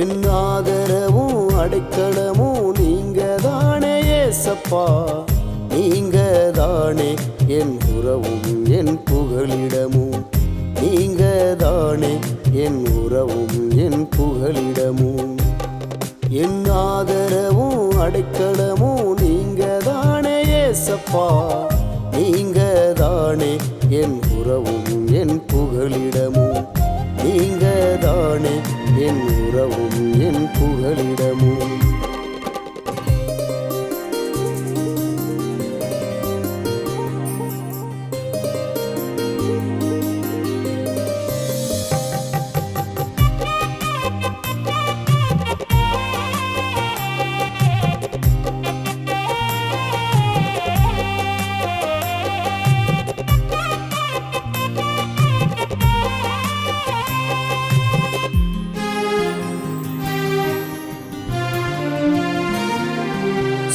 என் ஆதரவும் அடைக்கலமும் நீங்க தானே ஏசப்பா. நீங்க தானே என் உறவும் என் புகழிடமும் நீங்க தானே என் உறவும் என் புகழிடமும் என் ஆதரவும் அடைக்கலமும் நீங்க தானே ஏசப்பா. நீங்க தானே என் உறவும் என் புகழிடமும் நீங்க தானே என் உறவும் என் புகலிடமும்.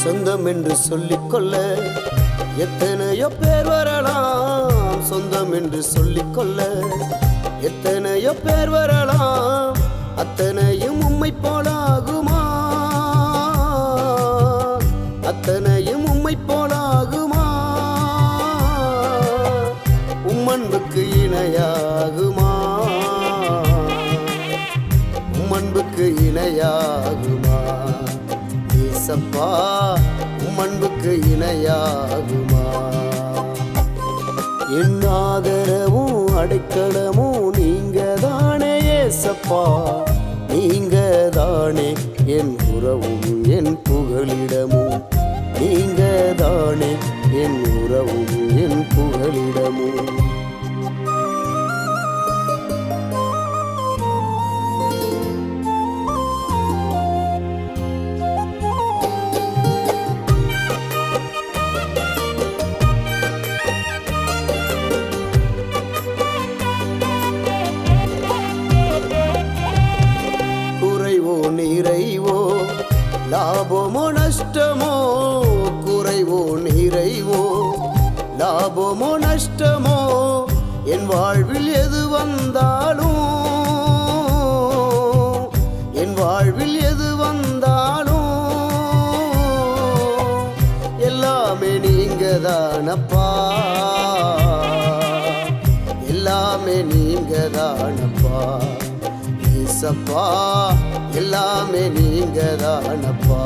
சொந்தம் என்று சொல்லிக்கொள்ள எத்தனையோ பேர் வரலாம். சொந்தம் என்று சொல்லிக்கொள்ள எத்தனையோ பேர் வரலாம். அத்தனையும் உம்மை போலாகுமா அத்தனையும் உம்மை போலாகுமா உம்மன்புக்கு இணையா? ஏசப்பா உமன்புக்கு இணையாகுமா? என் ஆதரவும் அடைக்கலமும் நீங்க தானே ஏசப்பா? நீங்க தானே என் உறவும் என் புகழிடமும் நீங்க தானே என் உறவும் என் புகழிடமும் என் வாழ்வில் எது வந்தாலும் என் வாழ்வில் எது வந்தாலும் எல்லாமே நீங்க தானப்பா எல்லாமே நீங்க தானப்பா ஈசப்பா எல்லாமே நீங்க தானப்பா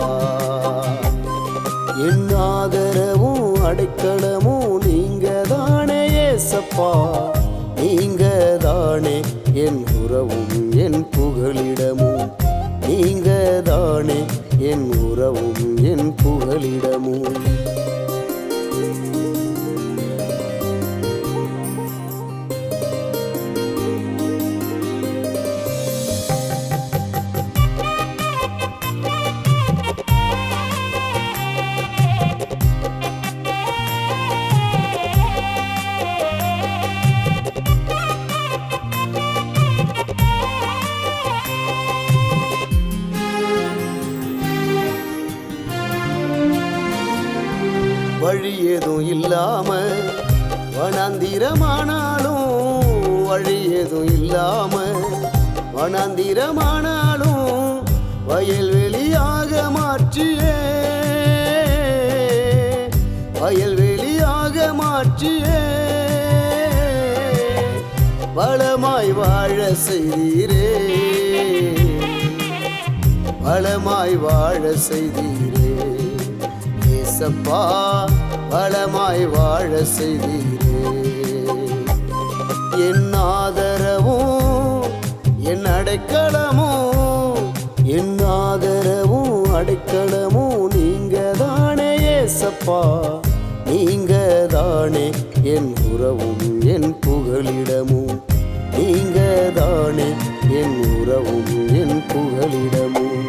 என் ஆதரவும் அடைக்கலமும் ஏசப்பா நீங்க தானே என் உறவும் என் புகழிடமும் நீங்க தானே என் உறவும் என் புகழிடமும் வழி ஏதும் இல்லாம வனாந்திரமானாலும் வழி ஏதும் இல்லாம வனாந்திரமானாலும் வயல்வெளியாக மாற்றியே. வயல்வெளியாக மாற்றியே. வளமாய் வாழ செய்தீரே. வளமாய் வாழ செய்தீரே. ஏசப்பா வளமாய் வாழ செய்தீரே. என் ஆதரவும் என் அடைக்கலமும் என் ஆதரவும் அடைக்கலமும் நீங்க தானே ஏசப்பா. நீங்க தானே என் உறவும் என் புகழிடமும் நீங்க தானே என் உறவும் என் புகழிடமும்